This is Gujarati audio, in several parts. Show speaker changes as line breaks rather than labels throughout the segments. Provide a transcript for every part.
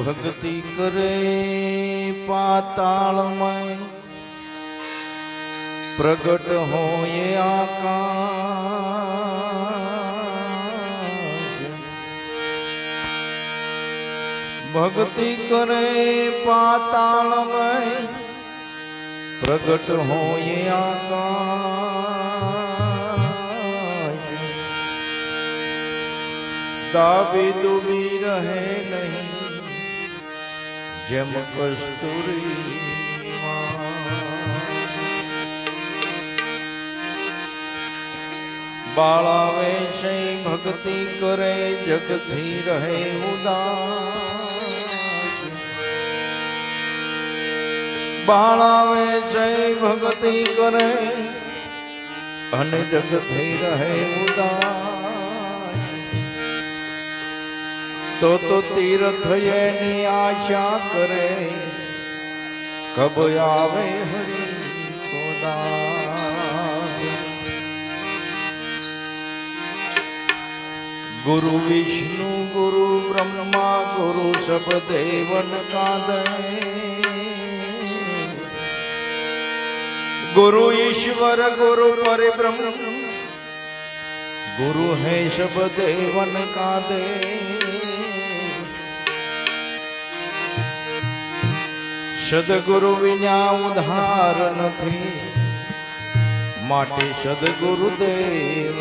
ભક્તિ કરે પાતાળમય પ્રગટ હોય આકાશ ભક્તિ કરે પાતાળમય પ્રગટ હોય આકાશ દાબી દુબી રહે નહીં જેમ કસ્તુરી બાળાવે છે, ભક્તિ કરે જગથી રહે ઉદાસ. બાળાવે છે, ભક્તિ કરે, અને જગથી રહે ઉદાસ. तो तो तीर्थ ये आशा करे। कब आवे हरि को गुरु विष्णु, गुरु ब्रह्मा, गुरु सब देवन का दे। गुरु ईश्वर, गुरु पर ब्रह्म गुरु है सब देवन का दे। સદગુરુ વિના ઉધાર નથી. માટે સદગુરુ દેવ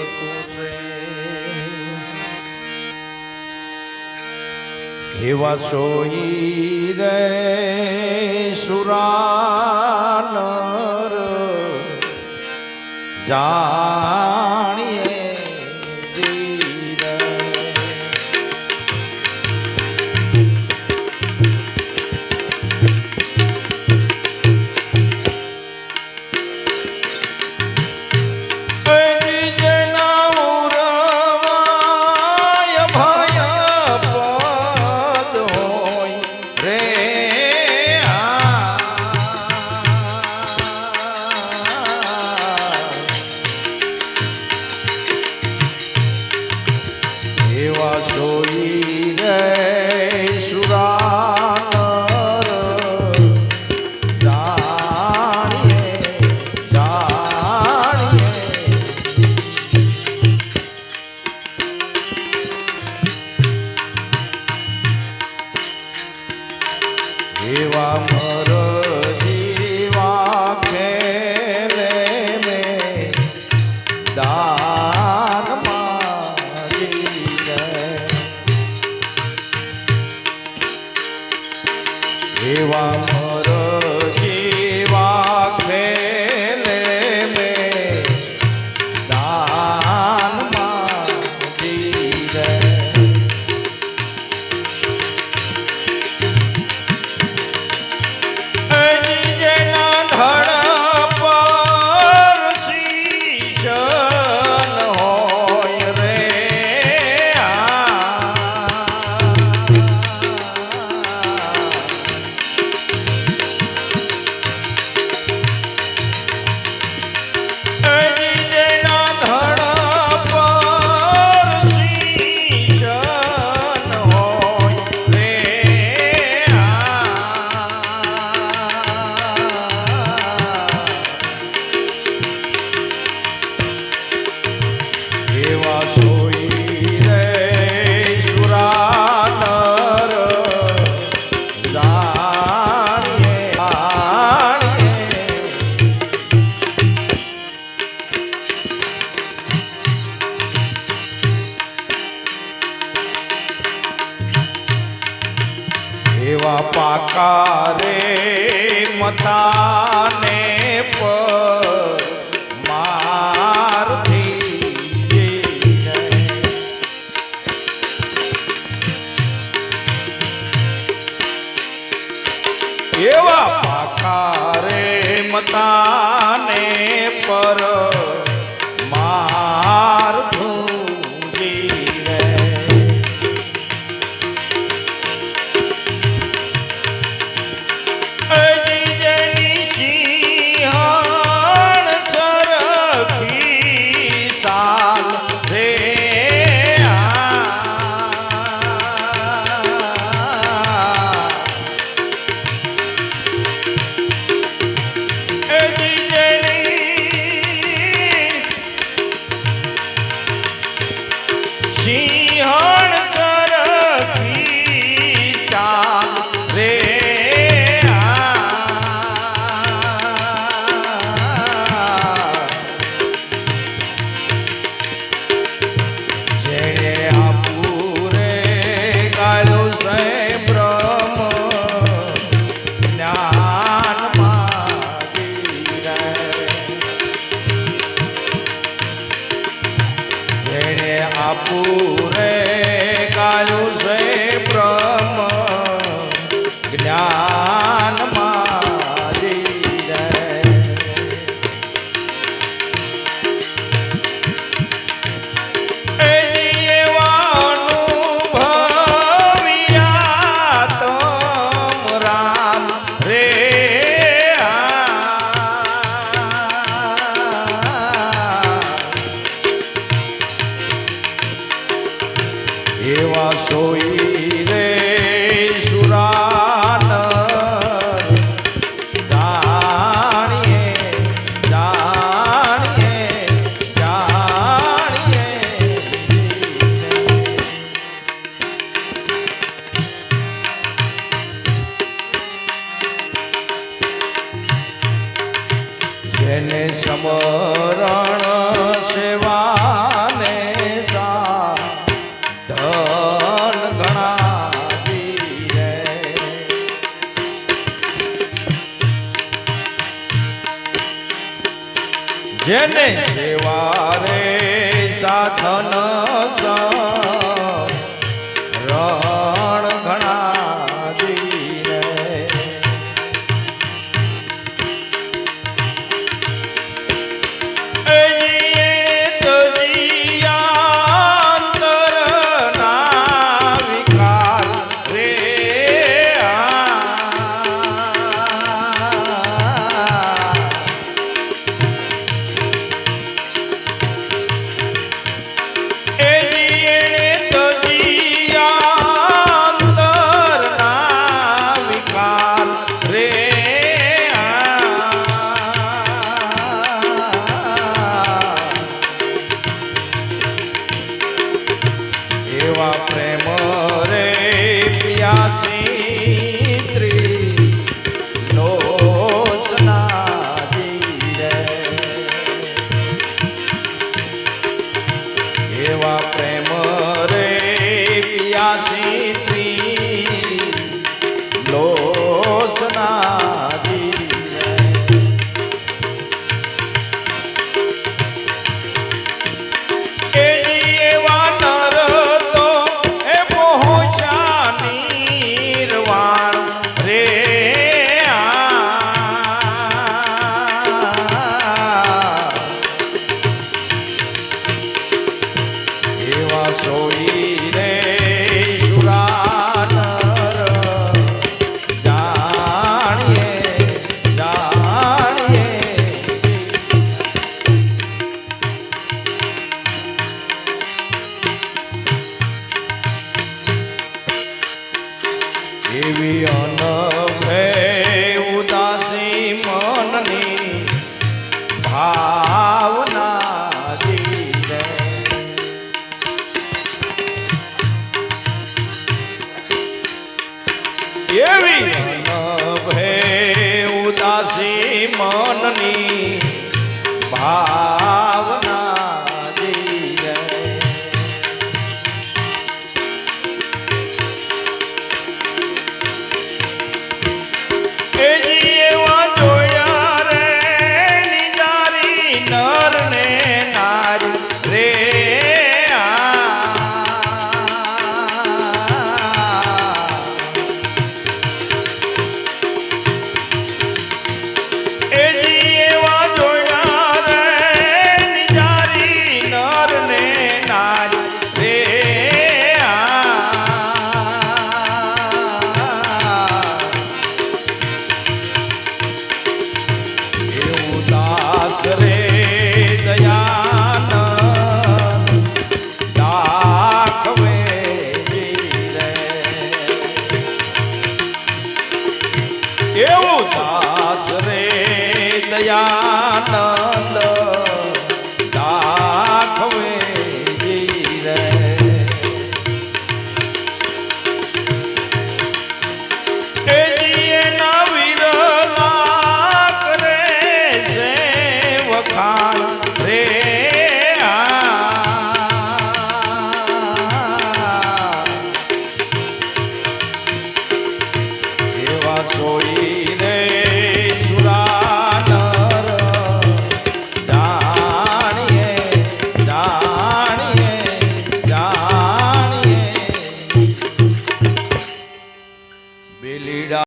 એવા સોઈ રે સુરાનર. જાણીએ એવા એવા પાકા રે મતાને પર મારથી. એવા પાકા રે મતાને પર આપું રે ગાયું જેને સેવા એવા પ્રેમ એવી અનભે ઉદાસી મનની ભાવના દીવે એવી અનભે ઉદાસી મનની ભાવ আনন্দ